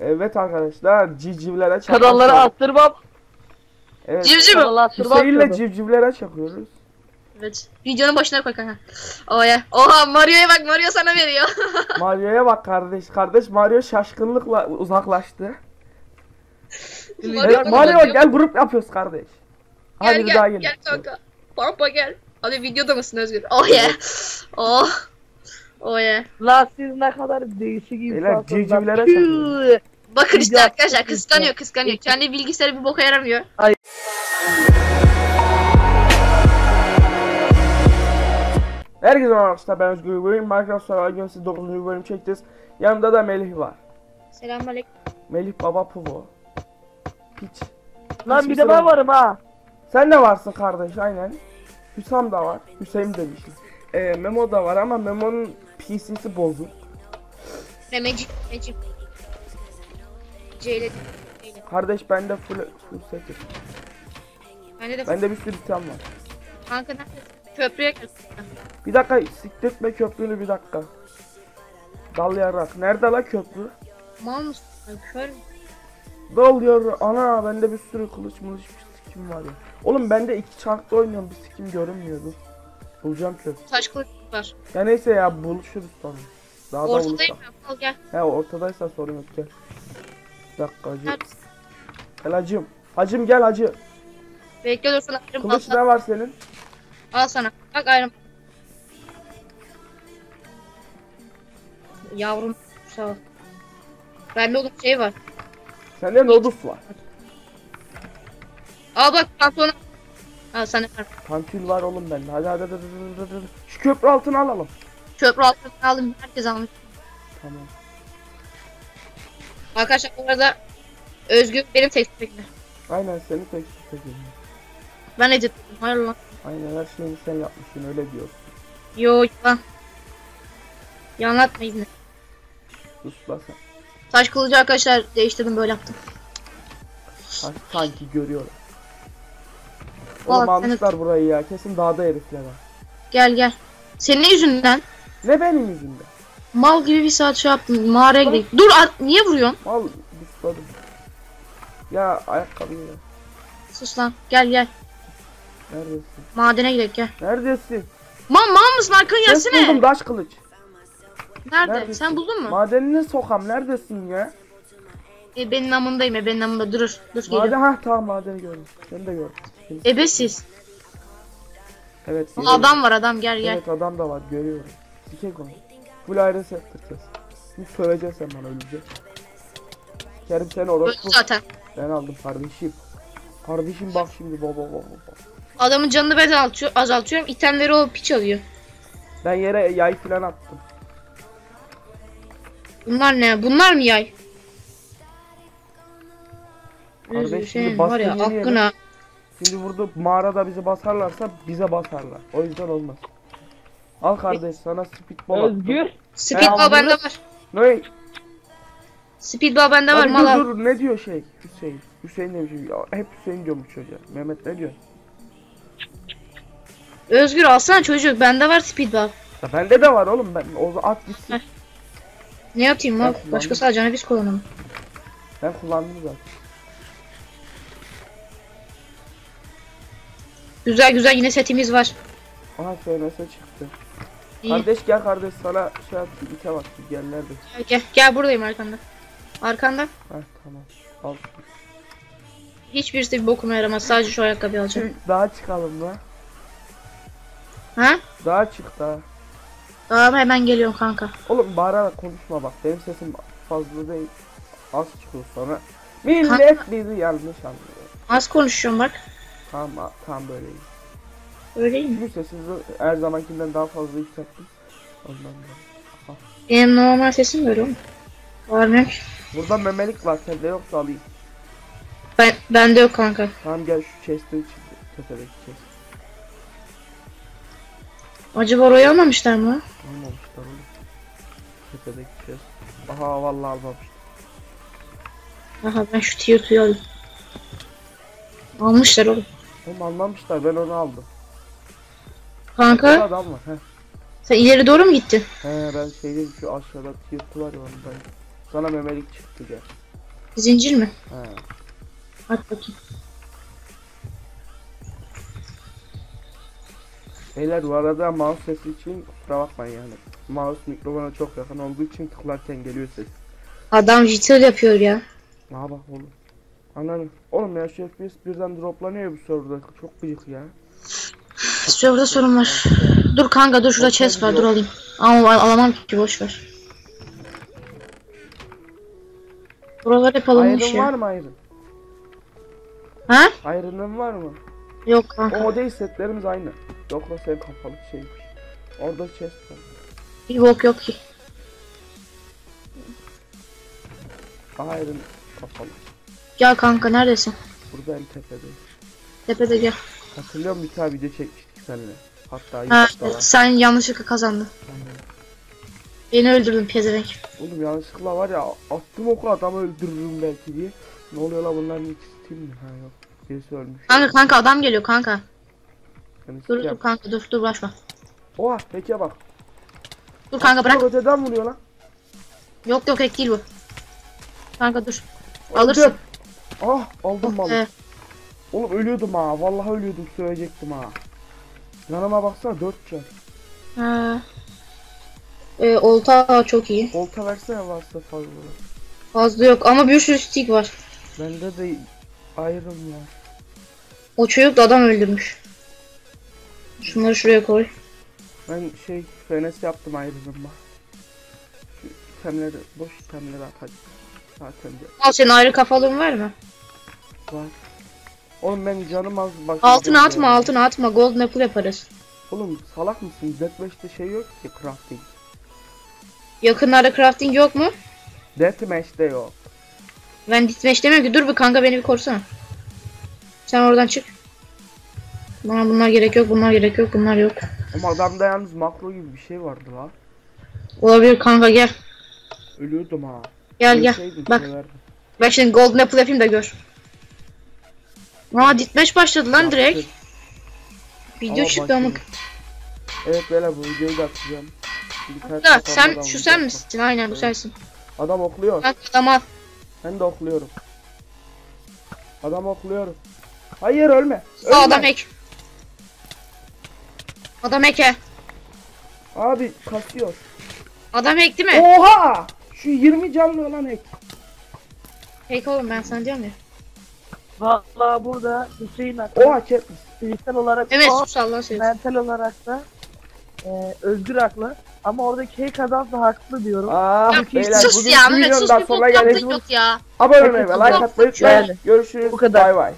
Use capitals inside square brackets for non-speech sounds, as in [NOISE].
Evet arkadaşlar civcivlere çakıyoruz. Kanalları attırmam. Evet. Civciv mi? Kanalları attırmam. Hüseyin'le civcivlere çakıyoruz. Evet. Videonun başına koy kanka. Oya. Oha Mario'ya bak Mario sana veriyor. [LAUGHS] Mario'ya bak kardeş. Kardeş Mario şaşkınlıkla uzaklaştı. Mario Evet Mario gel grup yapıyoruz kardeş. Hadi Gel daha gel gel kanka. Pampa gel. Hadi videoda mısın Özgür? Oh yeah. Oh. Oh yeah. Lan siz ne kadar değişik insansınız. civcivlere. Tüh. Bakın işte arkadaşlar kıskanıyor kıskanıyor. Kendi bilgisayarı bir boka yaramıyor. Herkese merhaba arkadaşlar ben Özgür Bölüm. Minecraft Survival Games'i 9. bölüm çekeceğiz. Yanımda da Melih var. Selamünaleyküm. Melih Baba Puvo. Piç. Lan bir de ben varım ha. Sen de varsın kardeş aynen. Hüsam da var. Hüseyin demişim. Ee, Memo da var ama Memo'nun PC'si bozuk. Memeci. Memeci. Ceyle. Kardeş bende full, full sekiz. Bende de Bende bir sürü item var. kanka nerede? Köprüye. Bir dakika sikletme köprünü bir dakika. Dal yarak. Nerede la köprü? Mal mısın? Kör? Dal yarak. Ana bende bir sürü kılıç mılıç bir sikim var ya. Oğlum bende iki çarkta oynuyorum bir sikim görünmüyordu. Bulacağım köprü. Taş kılıç var. Ya neyse ya buluşuruz sonra. Daha da Ortadayım buluşalım. ben. Al gel. He ortadaysa sorun yok gel. Bir dakika hacı. Gel. Gel hacım. Hacım gel hacı. Bekle dur sana. ayrım Kılıç ne var senin? al sana. Bak ayrım. Yavrum sağ ol. Bende oğlum şey var. Sende nodus var. Al bak pantolonu. Al sana ver. Pantül var oğlum bende. Hadi hadi hadi, hadi, hadi, hadi. Şu köprü altına alalım. Köprü altını aldım. Herkes almış. Tamam. Arkadaşlar bu arada Özgür benim tekstimle. Aynen seni tek çekeyim. Ben editledim. Hayır lan. Aynen her şeyini sen yapmışsın öyle diyorsun. Yo lan. Yanlatma izni. Sus la sen. Taş kılıcı arkadaşlar değiştirdim böyle yaptım. Sanki. Valla Oğlum almışlar burayı ya. Kesin dağda herifler var. Gel gel. Senin yüzünden Ne benim yüzümden? mal gibi bir saat şey yaptım. Mağaraya gidelim. Dur at, niye vuruyorsun? Al busladım. Ya ayakkabıyı ver. Sus lan. Gel gel. Neredesin? Madene gidelim gel. Neredesin? Man mal mısın arkanı Ses buldum gelsene. taş kılıç. Nerede? Neredesin? Sen buldun mu? Madenine sokam neredesin ya? E, benim namındayım e benim namında durur. Dur Maden geliyorum. ha tamam madeni gördüm. Seni de gördüm. Ebesiz. Evet. geliyorum. Adam var adam gel gel. Evet adam da var görüyorum. Sikek onu. Full ayrı sektireceğiz. Şimdi söveceksin sen bana ölecek. Kerim sen orospu. zaten. Ben aldım kardeşim. Kardeşim bak şimdi baba baba baba. Adamın canını ben azaltıyor, azaltıyorum. İtemleri o piç alıyor. Ben yere yay falan attım. Bunlar ne? Bunlar mı yay? Kardeş, şimdi var ya aklına. Şimdi burada mağarada bizi basarlarsa bize basarlar. O yüzden olmaz. Al kardeş sana speedball attım. Özgür. Speedball Ben bende var. Ne? Speedball bende var mal al. dur dur ne diyor şey? Hüseyin. Hüseyin demişim. Ya, hep Hüseyin diyormuş çocuğa. Mehmet ne diyor? Özgür alsana çocuk bende var speedball. Ya bende de var oğlum ben. O at gitsin. Heh. Ne yapayım kullandım. Başkası alacağını biz kullanalım. Ben kullandım zaten. Güzel güzel yine setimiz var. Aha FNS çıktı. İyi. Kardeş gel kardeş sana şey at ite bak gel nerede? Gel, gel gel buradayım arkanda. Arkanda. Heh tamam. Al. Hiçbirisi bir bokuma yaramaz. Sadece şu ayakkabıyı alacağım. Daha çıkalım la. Ha? Daha çık daha. Tamam hemen geliyorum kanka. Oğlum bağırarak konuşma bak. Benim sesim fazla değil. Az çıkıyor sonra. Millet bizi yanlış anlıyor. Az konuşuyorum bak. Tamam tam böyle. Öyle mi? Bu sesinizi her zamankinden daha fazla yükselttim. Ondan da. Benim normal sesim böyle. Varmıyor ki. Burada memelik var sende yoksa alayım. Ben, bende yok kanka. Tamam gel şu chest'in. Tepedeki chest. Acaba orayı almamışlar mı? Almamışlar oğlum. Tepedeki chest. Aha vallahi almamışlar. Aha ben şu tier 2'yi alayım. Almışlar oğlum. Oğlum almamışlar ben onu aldım. Kanka Adam var. Heh. sen ileri doğru mu gittin? He ben şeydeyim şu aşağıda 2 var ya ondayım. Sana memelik çıktı gel. Zincir mi? He. At bakayım. Beyler bu arada mouse sesi için kusura bakmayın yani. Mouse mikrofona çok yakın olduğu için tıklarken geliyor ses. Adam jitter yapıyor ya. Ne bak oğlum. Anladım. Oğlum ya şu FPS birden droplanıyor bu serverda. Çok gıcık ya. Serverda sorun var. Dur kanka dur şurada chest var dur alayım. Ama al- alamam ki boş ver. Buralar hep alınmış Iron var ya. mı Iron? Ha? Iron'ın var mı? Yok kanka. O değil setlerimiz aynı. Yok la sen kapalı şeymiş. Orada chest var. Bir bok yok ki. Iron kapalı. Gel kanka neredesin? Burada en tepede. Tepede gel. Hatırlıyor musun bir tane video çekmiştik seninle. Hatta Ha, sen yanlışlıkla kazandın. Aynen. Beni öldürdün pezevenk. Oğlum yanlışlıkla var ya attım oku adamı öldürürüm belki diye. Ne oluyor la bunların ikisi team mi? Ha yok. Birisi ölmüş. Kanka kanka adam geliyor kanka. Yani Dur dur kanka dur dur başla. Oha peki bak. Dur kanka bırak. Öteden vuruyor lan. Yok yok ek değil bu. Kanka dur. Alırsın. Öldüm. Ah aldım malı. Ee, Oğlum ölüyordum ha. Vallahi ölüyordum söyleyecektim ha. Yanıma baksana 4 can. ha. Ee, olta çok iyi. Volta versene varsa fazla. Fazla yok ama bir sürü stick var. Bende de ayrım var. O çocuk da adam öldürmüş. Şunları şuraya koy. Ben şey fenes yaptım ayrımıma. Şu itemleri boş itemleri atacağım. Zaten de Al senin ayrı kafalığın var mı? var. Oğlum ben canım az bak. Altına atma altına atma. Gold apple yaparız. Oğlum salak mısın? Deathmatch'te şey yok ki crafting. Yakınlarda crafting yok mu? Deathmatch'te yok. Ben ditmeş demiyorum ki dur bir kanka beni bir korusana. Sen oradan çık. Bana bunlar gerek yok bunlar gerek yok bunlar yok. Ama adamda yalnız makro gibi bir şey vardı la. Olabilir kanka gel. Ölüyordum ha. Gel gel. Ölseydim Bak severdim. bak şimdi golden apple yapayım da gör. Aa ditmeş başladı lan direkt. Video çıktı amık. Evet böyle bu videoyu da atacağım. Kafamda sen şu sen bak. misin? Aynen bu sensin. Adam okluyor. Bak adam al. Ben de okluyorum. Adam okluyorum. Hayır ölme. Aa, Ölme. adam ek. Adam eke. Abi kasıyor. Adam ek değil mi? Oha! Şu 20 canlı olan hack. Ek oğlum ben sana diyorum ya. Valla burada Hüseyin Akın Oha Katniss. fiziksel olarak Evet o, sus Allah seni. mental olarak da e, Özgür haklı. Ama oradaki hack adam da haklı diyorum. Ah Ya, beyler sus bugün ya bu Mehmet sus videodan bir sonra bok yaptık geleceğiz. yok ya. Abone olmayı ve like atmayı unutmayın. Yani. Görüşürüz. Bu kadar. Bay bay.